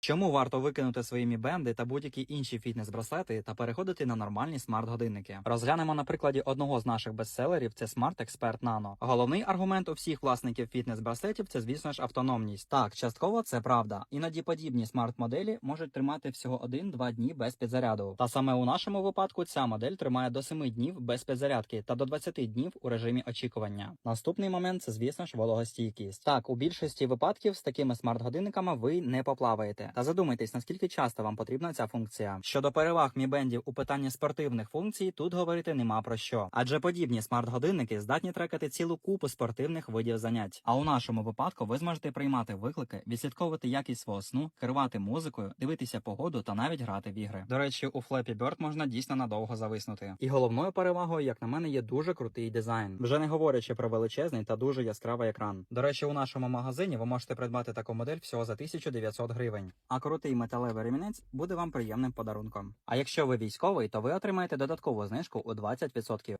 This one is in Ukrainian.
Чому варто викинути свої Mi бенди та будь-які інші фітнес-браслети та переходити на нормальні смарт-годинники? Розглянемо на прикладі одного з наших бестселерів це Smart Expert Nano. Головний аргумент у всіх власників фітнес-браслетів це, звісно ж, автономність. Так, частково це правда. Іноді подібні смарт-моделі можуть тримати всього 1-2 дні без підзаряду. Та саме у нашому випадку ця модель тримає до 7 днів без підзарядки та до 20 днів у режимі очікування. Наступний момент це, звісно ж, вологостійкість. Так, у більшості випадків з такими смарт-годинниками ви не поплаваєте. Та задумайтесь, наскільки часто вам потрібна ця функція. Щодо переваг Mi бендів у питанні спортивних функцій, тут говорити нема про що. Адже подібні смарт-годинники здатні трекати цілу купу спортивних видів занять. А у нашому випадку ви зможете приймати виклики, відслідковувати якість свого сну, керувати музикою, дивитися погоду та навіть грати в ігри. До речі, у Flappy Bird можна дійсно надовго зависнути. І головною перевагою, як на мене, є дуже крутий дизайн. Вже не говорячи про величезний та дуже яскравий екран. До речі, у нашому магазині ви можете придбати таку модель всього за 1900 гривень. А крутий металевий ремінець буде вам приємним подарунком. А якщо ви військовий, то ви отримаєте додаткову знижку у 20%.